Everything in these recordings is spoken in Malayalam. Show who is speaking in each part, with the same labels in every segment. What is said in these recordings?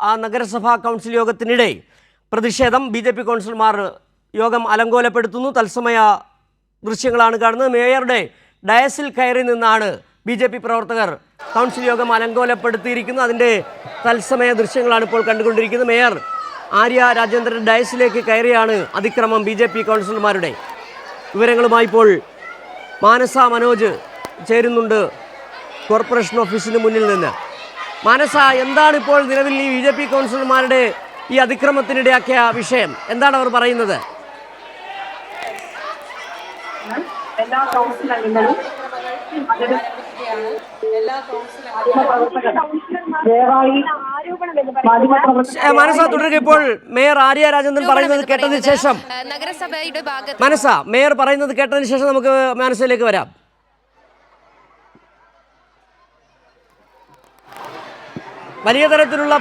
Speaker 1: ആ നഗരസഭാ കൗൺസിൽ യോഗത്തിനിടെ പ്രതിഷേധം ബി ജെ പി കൗൺസിലർമാർ യോഗം അലങ്കോലപ്പെടുത്തുന്നു. തത്സമയ ദൃശ്യങ്ങളാണ് കാണുന്നത്. മേയറുടെ ഡയസിൽ കയറി നിന്നാണ് ബി ജെ പി പ്രവർത്തകർ കൗൺസിൽ യോഗം അലങ്കോലപ്പെടുത്തിയിരിക്കുന്നത്. അതിന്റെ തത്സമയ ദൃശ്യങ്ങളാണ് ഇപ്പോൾ കണ്ടുകൊണ്ടിരിക്കുന്നത്. മേയർ ആര്യ രാജേന്ദ്രൻ ഡയസിലേക്ക് കയറിയാണ് അതിക്രമം ബി ജെ പി കൗൺസിലർമാരുടെ. വിവരങ്ങളുമായി ഇപ്പോൾ മാനസ മനോജ് ചേരുന്നുണ്ട് കോർപ്പറേഷൻ ഓഫീസിന് മുന്നിൽ നിന്ന്. മാനസ എന്താണ് ഇപ്പോൾ നിലവിൽ ഈ ബി ജെ പി കൗൺസിലർമാരുടെ ഈ അതിക്രമത്തിനിടയാക്കിയ വിഷയം? എന്താണ് അവർ പറയുന്നത്?
Speaker 2: എല്ലാ കൗൺസിൽ അംഗങ്ങളും
Speaker 1: മാനസ തുടരുക ഇപ്പോൾ. മേയർ ആര്യ രാജേന്ദ്രൻ പറയുന്നത് കേട്ടതിന് ശേഷം.
Speaker 3: നഗരസഭയുടെ മനസ
Speaker 1: മനസ്സ മേയർ പറയുന്നത് കേട്ടതിന് ശേഷം നമുക്ക് മനസ്സിലേക്ക് വരാം. വലിയ തരത്തിലുള്ള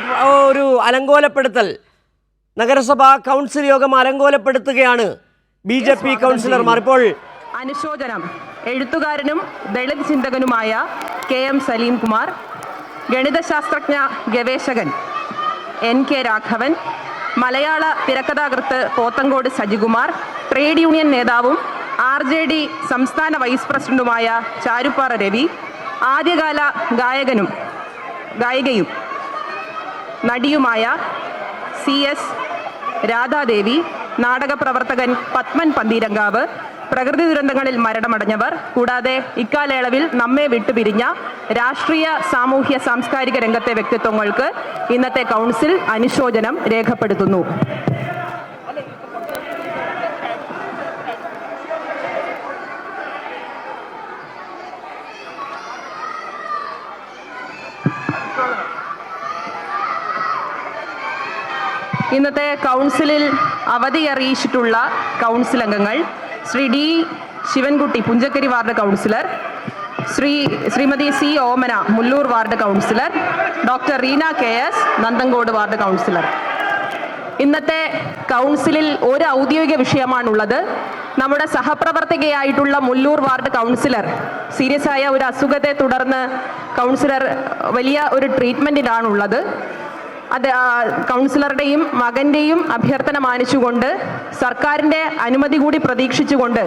Speaker 1: ഒരു അലങ്കോലപ്പെടുത്തൽ. നഗരസഭാ കൗൺസിൽ യോഗം അലങ്കോലപ്പെടുത്തുകയാണ് ബി ജെ പി കൗൺസിലർമാർ ഇപ്പോൾ
Speaker 4: അനുശോചനം. എഴുത്തുകാരനും ദളിത് ചിന്തകനുമായ കെ എം സലീം കുമാർ ഗണിതശാസ്ത്രജ്ഞ ഗവേഷകൻ എൻ കെ രാഘവൻ മലയാള തിരക്കഥാകൃത്ത് പോത്തങ്കോട് സജികുമാർ ട്രേഡ് യൂണിയൻ നേതാവും ആർ ജെ ഡി സംസ്ഥാന വൈസ് പ്രസിഡന്റുമായ ചാരുപ്പാറ രവി ആദ്യകാല ഗായകനും ഗായികയും നടിയുമായ സി എസ് രാധാദേവി നാടകപ്രവർത്തകൻ പത്മൻ പന്തീരങ്കാവ് പ്രകൃതി ദുരന്തങ്ങളിൽ മരണമടഞ്ഞവർ കൂടാതെ ഇക്കാലയളവിൽ നമ്മെ വിട്ടുപിരിഞ്ഞ രാഷ്ട്രീയ സാമൂഹ്യ സാംസ്കാരിക രംഗത്തെ വ്യക്തിത്വങ്ങൾക്ക് ഇന്നത്തെ കൗൺസിൽ അനുശോചനം രേഖപ്പെടുത്തുന്നു. ഇന്നത്തെ കൗൺസിലിൽ അവധി അറിയിച്ചിട്ടുള്ള കൗൺസിൽ അംഗങ്ങൾ Shri D Sivankutty Punchakkari ward councillor Shri Shrimati C Omana Mullur ward councillor doctor Reena K S Nanthancode ward councillor. ഇന്നത്തെ കൗൺസിലിൽ ഒരു ഔദ്യോഗിക വിഷയമാണുള്ളത്. നമ്മുടെ സഹപ്രവർത്തകയായിട്ടുള്ള മുല്ലൂർ വാർഡ് കൗൺസിലർ സീരിയസ് ആയ ഒരു അസുഖത്തെ തുടർന്ന് കൗൺസിലർ വലിയ ഒരു ട്രീറ്റ്മെന്റിലാണുള്ളത് അത് കൗൺസിലറുടെയും മകന്റെയും അഭ്യർത്ഥന മാനിച്ചുകൊണ്ട് സർക്കാരിന്റെ അനുമതി കൂടി പ്രതീക്ഷിച്ചുകൊണ്ട്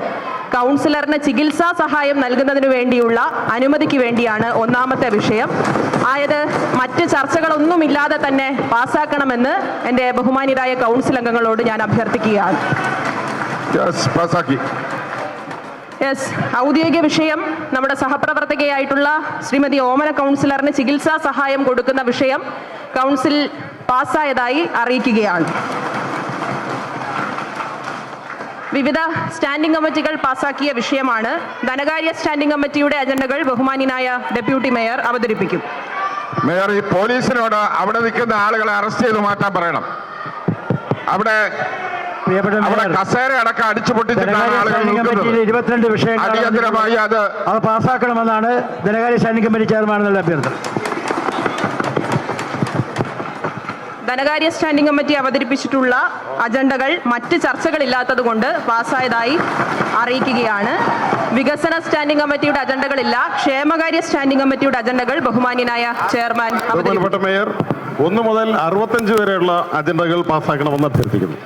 Speaker 4: കൗൺസിലറിന് ചികിത്സാ സഹായം നൽകുന്നതിനു വേണ്ടിയുള്ള അനുമതിക്ക് വേണ്ടിയാണ് ഒന്നാമത്തെ വിഷയം. ആയത് മറ്റ് ചർച്ചകളൊന്നുമില്ലാതെ തന്നെ പാസ്സാക്കണമെന്ന് എന്റെ ബഹുമാനിതായ കൗൺസിൽ അംഗങ്ങളോട് ഞാൻ അഭ്യർത്ഥിക്കുകയാണ്.
Speaker 5: യെസ്
Speaker 4: ഔദ്യോഗിക വിഷയം നമ്മുടെ സഹപ്രവർത്തകയായിട്ടുള്ള ശ്രീമതി ഓമന കൗൺസിലറിന് ചികിത്സാ സഹായം കൊടുക്കുന്ന വിഷയം കൗൺസിൽ പാസ്സായതായി അറിയിക്കുകയാണ്. വിവിധ സ്റ്റാൻഡിംഗ് കമ്മിറ്റികൾ പാസാക്കിയ വിഷയമാണ്. ധനകാര്യ സ്റ്റാൻഡിംഗ് കമ്മിറ്റിയുടെ അജണ്ടകൾ ബഹുമാന്യനായ ഡെപ്യൂട്ടി മേയർ അവതരിപ്പിക്കും.
Speaker 5: മേയർ ഈ പോലീസിനോട് അവിടെ നിൽക്കുന്ന ആളുകളെ അറസ്റ്റ് ചെയ്ത് മാറ്റാൻ പറയണം. അവിടെ അവിടെ കസേര അടക്കം അടിച്ചു പൊട്ടിച്ചിട്ടാണ് ആളുകൾ
Speaker 6: ഇരുപത്തിരണ്ട് വിഷയങ്ങൾ
Speaker 5: അടിയന്തരമായി അത്
Speaker 6: അത് പാസ്സാക്കണമെന്നാണ് ധനകാര്യ സ്റ്റാൻഡിംഗ് കമ്മിറ്റി ചെയർമാനെന്നുള്ള അഭ്യർത്ഥന.
Speaker 4: ധനകാര്യ സ്റ്റാൻഡിംഗ് കമ്മിറ്റി അവതരിപ്പിച്ചിട്ടുള്ള അജണ്ടകൾ മറ്റ് ചർച്ചകളില്ലാത്തത് കൊണ്ട് പാസ്സായതായി അറിയിക്കുകയാണ്. വികസന സ്റ്റാൻഡിംഗ് കമ്മിറ്റിയുടെ അജണ്ടകളില്ല. ക്ഷേമകാര്യ സ്റ്റാൻഡിംഗ് കമ്മിറ്റിയുടെ അജണ്ടകൾ ബഹുമാന്യനായ ചെയർമാൻ
Speaker 7: മേയർ ഒന്ന് മുതൽ അറുപത്തഞ്ച് വരെയുള്ള അജണ്ടകൾ പാസ്സാക്കണമെന്ന് അഭ്യർത്ഥിക്കുന്നു.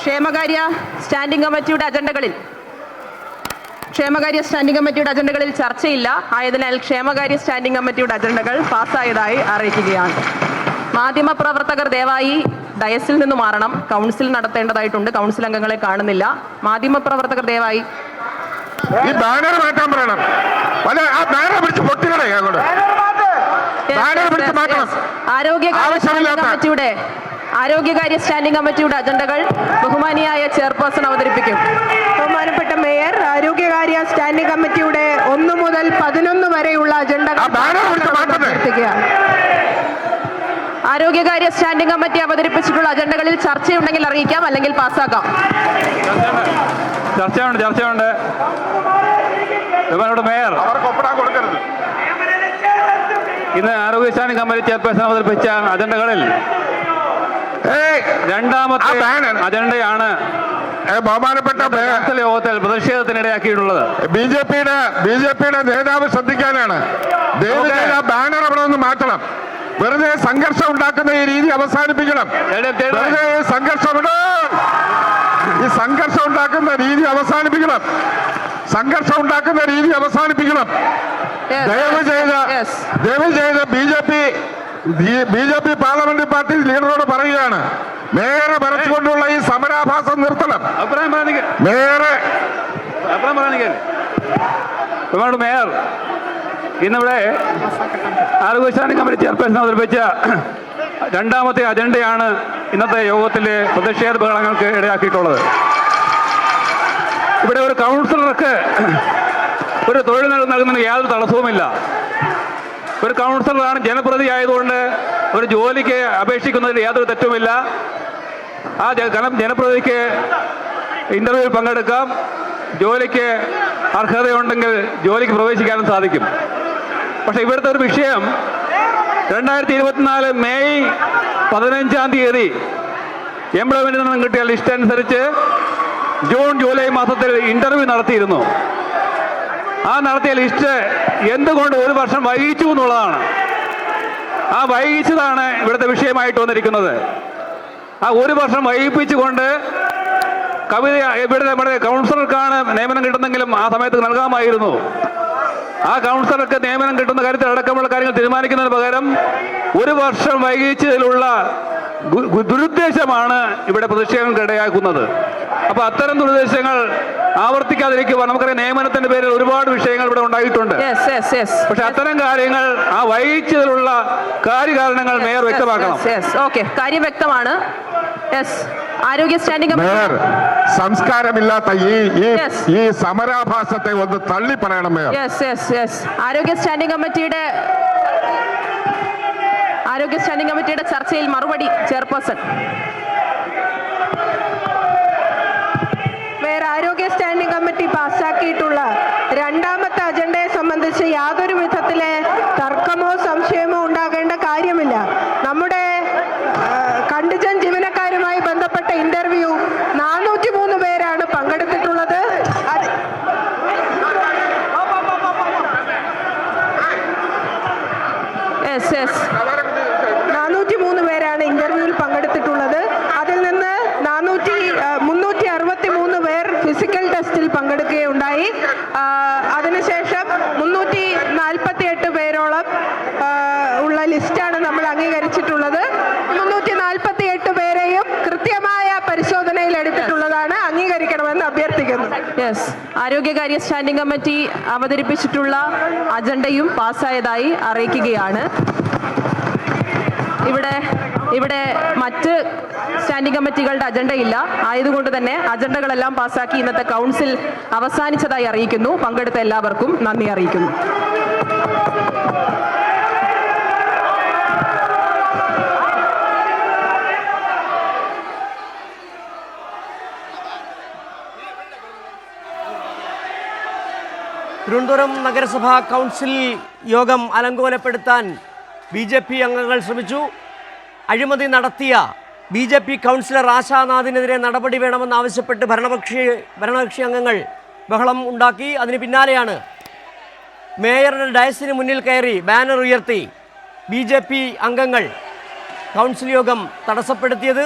Speaker 4: ക്ഷേമകാര്യ സ്റ്റാൻഡിംഗ് കമ്മിറ്റിയുടെ അജണ്ടകളിൽ. ക്ഷേമകാര്യ സ്റ്റാൻഡിംഗ് കമ്മിറ്റിയുടെ അജണ്ടകളിൽ ചർച്ചയില്ല. ആയതിനാൽ ക്ഷേമകാര്യ സ്റ്റാൻഡിംഗ് കമ്മിറ്റിയുടെ അജണ്ടകൾ പാസ്സായതായി അറിയിക്കുകയാണ്. മാധ്യമപ്രവർത്തകർ ദയവായി ഡയസിൽ നിന്ന് മാറണം. കൗൺസിൽ നടത്തേണ്ടതായിട്ടുണ്ട്. കൗൺസിൽ അംഗങ്ങളെ കാണുന്നില്ല. മാധ്യമപ്രവർത്തകർ ദയവായി
Speaker 5: ഈ ബാനർ മാറ്റാൻ പറയണം. അല്ല ആ ബാനർ പിടിച്ച് പൊട്ടിക്കണേ അങ്ങോട്ട്. ബാനർ പിടിച്ച് മാറ്റണം. ആരോഗ്യ
Speaker 4: കമ്മിറ്റിയുടെ ആരോഗ്യകാര്യ സ്റ്റാൻഡിംഗ് കമ്മിറ്റിയുടെ അജണ്ടകൾ ബഹുമാനിയായ ചെയർപേഴ്സൺ അവതരിപ്പിക്കും.
Speaker 8: ബഹുമാനപ്പെട്ട മേയർ ആരോഗ്യകാര്യ സ്റ്റാൻഡിംഗ് കമ്മിറ്റിയുടെ ഒന്ന് മുതൽ പതിനൊന്ന് വരെയുള്ള അജണ്ടകൾ.
Speaker 4: ആരോഗ്യകാര്യ സ്റ്റാൻഡിംഗ് കമ്മിറ്റി അവതരിപ്പിച്ചിട്ടുള്ള അജണ്ടകളിൽ ചർച്ചയുണ്ടെങ്കിൽ അറിയിക്കാം അല്ലെങ്കിൽ പാസ്സാക്കാം.
Speaker 9: ചർച്ചയുണ്ട് ചർച്ചയുണ്ട്. ബഹുമാനപ്പെട്ട മേയർ.
Speaker 5: കൊടുക്കരുത്.
Speaker 9: ഇന്ന് ആരോഗ്യ സ്റ്റാൻഡിംഗ് കമ്മിറ്റി ചെയർപേഴ്സൺ അവതരിപ്പിച്ച അജണ്ടകളിൽ രണ്ടാമത്തെ
Speaker 5: ആ ബാനർ.
Speaker 9: അജണ്ടയാണ്
Speaker 5: ബഹുമാനപ്പെട്ട
Speaker 9: യോഗത്തിൽ പ്രതിഷേധത്തിനിടയാക്കിയിട്ടുള്ളത്.
Speaker 5: ബി ജെ പിയുടെ ബി ജെ പിയുടെ നേതാവ് ശ്രദ്ധിക്കാനാണ്. ബാനർ അവിടെ നിന്ന് മാറ്റണം. വെറുതെ സംഘർഷം ഉണ്ടാക്കുന്ന ഈ രീതി അവസാനിപ്പിക്കണം. വെറുതെ ഈ സംഘർഷം ഈ സംഘർഷം ഉണ്ടാക്കുന്ന രീതി അവസാനിപ്പിക്കണം. സംഘർഷം ഉണ്ടാക്കുന്ന രീതി അവസാനിപ്പിക്കണം. ദയവ് ചെയ്ത്. ദയവ് ചെയ്ത് B J P B J P parliament party ലീഡറോട് പറയുകയാണ് മേയറെ വരച്ചുകൊണ്ടുള്ള ഈ സമരാഭാസം നിർത്തണം.
Speaker 9: അഭിപ്രായം
Speaker 5: മേയറെ
Speaker 9: അഭിപ്രായം മേയർ ഇന്നിവിടെ ആരോഗ്യശാസ്ത്ര കമ്മിറ്റി ചെയർപേഴ്സൺ അവതരിപ്പിച്ച രണ്ടാമത്തെ അജണ്ടയാണ് ഇന്നത്തെ യോഗത്തിലെ പ്രതിഷേധ ബഹളങ്ങൾക്ക് ഇടയാക്കിയിട്ടുള്ളത്. ഇവിടെ ഒരു കൗൺസിലർക്ക് ഒരു തൊഴിൽ നൽ- നൽകുന്നതിന് യാതൊരു തടസ്സവുമില്ല. ഒരു കൗൺസിലറാണ് ജനപ്രതി ആയതുകൊണ്ട് ഒരു ജോലിക്ക് അപേക്ഷിക്കുന്നതിൽ യാതൊരു തെറ്റുമില്ല. ആ ജനപ്രതിക്ക് ഇന്റർവ്യൂവിൽ പങ്കെടുക്കാം. ജോലിക്ക് അർഹതയുണ്ടെങ്കിൽ ജോലിക്ക് പ്രവേശിക്കാനും സാധിക്കും. പക്ഷെ ഇവിടുത്തെ ഒരു വിഷയം രണ്ടായിരത്തി ഇരുപത്തിനാല് മെയ് പതിനഞ്ചാം തീയതി എംപ്ലോയ്മെന്റിൽ നിന്നും കിട്ടിയ ലിസ്റ്റ് അനുസരിച്ച് ജൂൺ ജൂലൈ മാസത്തിൽ ഇന്റർവ്യൂ നടത്തിയിരുന്നു. ആ നടത്തിയ ലിസ്റ്റ് എന്തുകൊണ്ട് ഒരു വർഷം വൈകിച്ചു എന്നുള്ളതാണ്. ആ വൈകിച്ചതാണ് ഇവിടുത്തെ വിഷയമായിട്ട് വന്നിരിക്കുന്നത്. ആ ഒരു വർഷം വൈകിപ്പിച്ചുകൊണ്ട് കവിത ഇവിടെ നമ്മുടെ കൗൺസിലർക്കാണ് നിയമനം കിട്ടുന്നെങ്കിലും ആ സമയത്ത് നൽകാമായിരുന്നു. ആ കൗൺസിലർക്ക് നിയമനം കിട്ടുന്ന കാര്യത്തിൽ അടക്കമുള്ള കാര്യങ്ങൾ തീരുമാനിക്കുന്നതിന് പകരം ഒരു വർഷം വൈകിച്ചതിലുള്ള ദുരുദ്ദേശമാണ് ഇവിടെ പ്രതിഷേധങ്ങൾക്ക് ഇടയാക്കുന്നത്. അപ്പൊ അത്തരം ദുരുദ്ദേശങ്ങൾ ആവർത്തിക്കാതിരിക്കുക നമുക്കറിയാം നിയമനത്തിന്റെ പേരിൽ ഒരുപാട് വിഷയങ്ങൾ ഇവിടെ ഉണ്ടായിട്ടുണ്ട്.
Speaker 4: യെസ് യെസ് യെസ്
Speaker 9: പക്ഷെ അത്തരം കാര്യങ്ങൾ ആ വൈകിച്ചതിലുള്ള കാര്യകാരണങ്ങൾ മേയർ വ്യക്തമാക്കണം.
Speaker 4: ഓക്കെ കാര്യം വ്യക്തമാണ്. യെസ് ആരോഗ്യ സ്റ്റാൻഡിംഗ്
Speaker 5: മേയർ സംസ്കാരമില്ലാത്ത ഈ ഈ ഈ സമരാഭാസത്തെ ഒന്ന് തള്ളി പറയണം മേയർ.
Speaker 4: യെസ് യെസ് യെസ് ആരോഗ്യ സ്റ്റാൻഡിംഗ് കമ്മിറ്റിയുടെ ആരോഗ്യ സ്റ്റാൻഡിംഗ് കമ്മിറ്റിയുടെ ചർച്ചയിൽ മറുപടി ചെയർപേഴ്സൺ.
Speaker 8: വേറെ ആരോഗ്യ സ്റ്റാൻഡിംഗ് കമ്മിറ്റി പാസ്സാക്കിയിട്ടുള്ള രണ്ടാമത്തെ അജണ്ടയെ സംബന്ധിച്ച് യാതൊരു വിധത്തിലെ തർക്കമോ സംശയമോ ഉണ്ടാകേണ്ട കാര്യമില്ല. നമ്മുടെ കണ്ടിജൻ ജീവനക്കാരുമായി ബന്ധപ്പെട്ട ഇന്റർവ്യൂ നാനൂറ്റി മൂന്ന് പേരാണ് പങ്കെടുത്തിട്ടുള്ളത്.
Speaker 4: എസ് യെസ്
Speaker 8: നാനൂറ്റി മൂന്ന് പേരാണ് ഇന്റർവ്യൂവിൽ പങ്കെടുത്തിട്ടുള്ളത് അതിൽ നിന്ന് നാനൂറ്റി മുന്നൂറ്റി അറുപത്തി മൂന്ന് പേർ ഫിസിക്കൽ ടെസ്റ്റിൽ പങ്കെടുക്കുകയുണ്ടായി ആ, അതിനുശേഷം മുന്നൂറ്റി നാൽപ്പത്തി എട്ട് പേരോളം ആ, ഉള്ള ലിസ്റ്റാണ് നമ്മൾ അംഗീകരിച്ചിട്ടുള്ളത്. മുന്നൂറ്റി നാൽപ്പത്തി എട്ട് പേരെയും കൃത്യമായ പരിശോധനയിൽ എടുത്തിട്ടുള്ളതാണ് അംഗീകരിക്കണമെന്ന് അഭ്യർത്ഥിക്കുന്നു.
Speaker 4: യെസ് ആരോഗ്യകാര്യ സ്റ്റാൻഡിംഗ് കമ്മിറ്റി അവതരിപ്പിച്ചിട്ടുള്ള അജണ്ടയും പാസ്സായതായി അറിയിക്കുകയാണ്. ഇവിടെ ഇവിടെ മറ്റ് സ്റ്റാൻഡിംഗ് കമ്മിറ്റികളുടെ അജണ്ടയില്ല. ആയതുകൊണ്ട് തന്നെ അജണ്ടകളെല്ലാം പാസ്സാക്കി ഇന്നത്തെ കൗൺസിൽ അവസാനിച്ചതായി അറിയിക്കുന്നു. പങ്കെടുത്ത എല്ലാവർക്കും നന്ദി അറിയിക്കുന്നു.
Speaker 1: തിരുവനന്തപുരം നഗരസഭാ കൗൺസിൽ യോഗം അലങ്കോലപ്പെടുത്താൻ ബി ജെ പി അംഗങ്ങൾ ശ്രമിച്ചു. അഴിമതി നടത്തിയ ബി ജെ പി കൗൺസിലർ ആശാനാഥിനെതിരെ നടപടി വേണമെന്നാവശ്യപ്പെട്ട് ഭരണപക്ഷി ഭരണകക്ഷി അംഗങ്ങൾ ബഹളം ഉണ്ടാക്കി. അതിന് പിന്നാലെയാണ് മേയറുടെ ഡയസിന് മുന്നിൽ കയറി ബാനർ ഉയർത്തി ബി ജെ പി അംഗങ്ങൾ കൗൺസിൽ യോഗം തടസ്സപ്പെടുത്തിയത്.